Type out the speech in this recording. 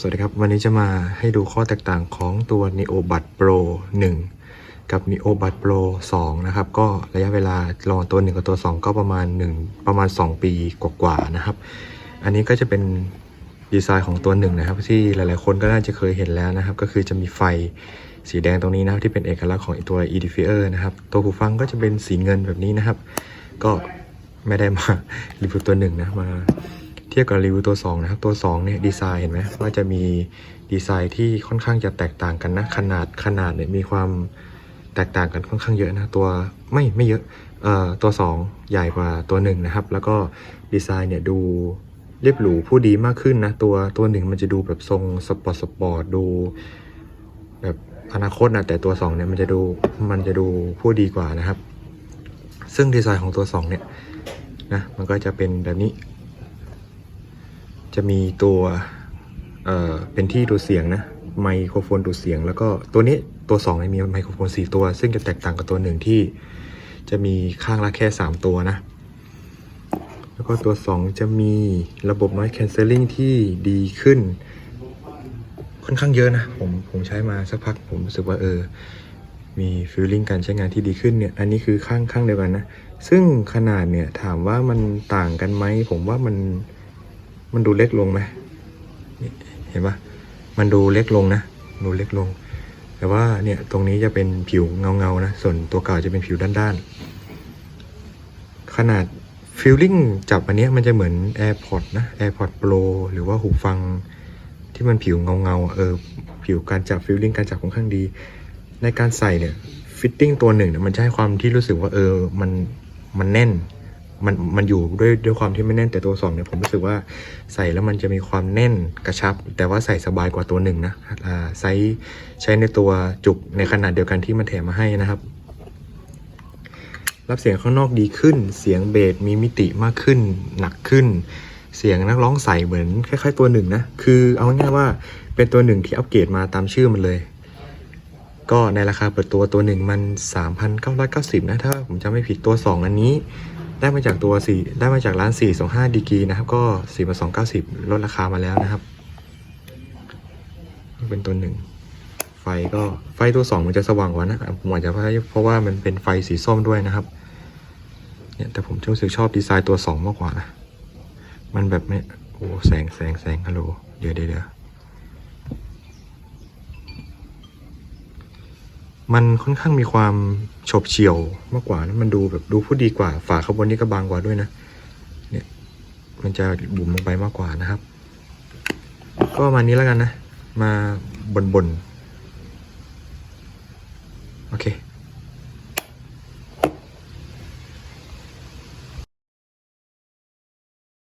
สวัสดีครับ วันนี้จะมาให้ดูข้อแตกต่างของตัว NeoBud Pro 1 กับ NeoBud Pro 2 นะครับ ก็ระยะเวลาลองตัว 1 กับตัว 2 ก็ประมาณ 1 ประมาณ 2 ปีกว่าๆนะครับ อันนี้ก็จะเป็นดีไซน์ของตัว 1 นะครับ ที่หลายๆคนก็น่าจะเคยเห็นแล้วนะครับ ก็คือจะมีไฟสีแดงตรงนี้นะครับ ที่เป็นเอกลักษณ์ของตัว Edifier นะครับ ตัวหูฟังก็จะเป็นสีเงินแบบนี้นะครับ ก็ไม่ได้มารีวิวตัวหนึ่งนะมา ทียบกับรีวิวตัว 2 นะครับ ตัว 2 เนี่ยดีไซน์เห็นไหมว่าจะมีดีไซน์ที่ค่อนข้างจะแตกต่างกันนะ ขนาดขนาดเนี่ยมีความแตกต่างกันค่อนข้างเยอะนะ ตัวไม่ไม่เยอะเอ่อตัว 2 ใหญ่กว่าตัว1นะครับ แล้วก็ดีไซน์เนี่ยดูเรียบหรูผู้ดีมากขึ้นนะ ตัวตัวหนึ่งมันจะดูแบบทรงสปอร์ตสปอร์ตดูแบบอนาคตนะแต่ตัว 2 เนี่ยมันจะดูมันจะดูผู้ดีกว่านะครับ ซึ่งดีไซน์ของตัว 2 เนี่ยนะมันก็จะเป็นแบบนี้ จะมีตัวเอ่อเป็นที่ดูดเสียงนะไมโครโฟนดูดเสียง แล้วก็ตัวนี้ตัว2เนี่ยมีไมโครโฟน 4 ตัว ซึ่งจะแตกต่างกับตัวหนึ่งที่จะมีข้างละแค่ 3 ตัวนะ แล้วก็ตัว 2 จะมีระบบ noise cancelling ที่ดีขึ้น ค่อนข้างเยอะนะ ผมผมใช้มาสักพักผมรู้สึกว่าเออ มีฟีลลิ่งการใช้งานที่ดีขึ้นเนี่ย อันนี้คือข้างข้างเดียวกันนะ ซึ่งขนาดเนี่ยถามว่ามันต่างกันไหมผมว่ามัน มันดูเล็กลงไหมเห็นปะมันดูเล็กลงนะดูเล็กลง แต่ว่าเนี่ยตรงนี้จะเป็นผิวเงาเงาๆนะ ส่วนตัวเก่าจะเป็นผิวด้านๆ ขนาดฟีลลิ่งจับอันนี้มันจะเหมือน AirPod นะ AirPod Pro หรือว่าหูฟังที่มันผิวเงาเงาๆเออผิวการจับฟีลลิ่งการจับค่อนข้างดี ในการใส่เนี่ยฟิตติ้งตัวหนึ่งเนี่ยมันจะให้ความที่รู้สึกว่าเออมันมันแน่น มันมันอยู่ด้วยด้วยความที่ไม่แน่นแต่ตัวสองเนี่ยผมรู้สึกว่าใส่แล้วมันจะมีความแน่นกระชับ แต่ว่าใส่สบายกว่าตัวหนึ่งนะไซส์ใช้ในตัวจุกในขนาดเดียวกันที่มันแถมมาให้นะครับ รับเสียงข้างนอกดีขึ้น เสียงเบสมีมิติมากขึ้น หนักขึ้น เสียงนักร้องใสเหมือนคล้าย ๆ ตัวหนึ่งนะคือเอาง่ายว่าเป็นตัวหนึ่งที่อัปเกรดมาตามชื่อมันเลยก็ในราคาเปิดตัวตัวหนึ่งมัน 3,990 นะ ถ้าผมจำไม่ผิดตัว 2 อันนี้ ได้มาจากตัว 4 ได้มาจากร้าน 425ดีกีนะครับ ก็4,290 ลดราคามาแล้วนะครับ เป็นตัวหนึ่ง ไฟก็ไฟตัว 2 มันจะสว่างกว่านะผมอาจจะเพราะว่ามันเป็นไฟสีส้มด้วยนะครับ เนี่ยแต่ผมรู้สึกชอบดีไซน์ตัว 2 มากกว่านะ มันแบบไม่โอ้แสงแสงแสงฮัลโหลเดี๋ยวเดี๋ยวเดี๋ยว มันค่อนข้างมีความฉบเฉี่ยวมากกว่านะมันดูแบบดูผู้ดีกว่า ฝาข้างบนนี่ก็บางกว่าด้วยนะ เนี่ย มันจะบุ๋มลงไปมากกว่านะครับ ก็ประมาณนี้แล้วกันนะ มาบนบน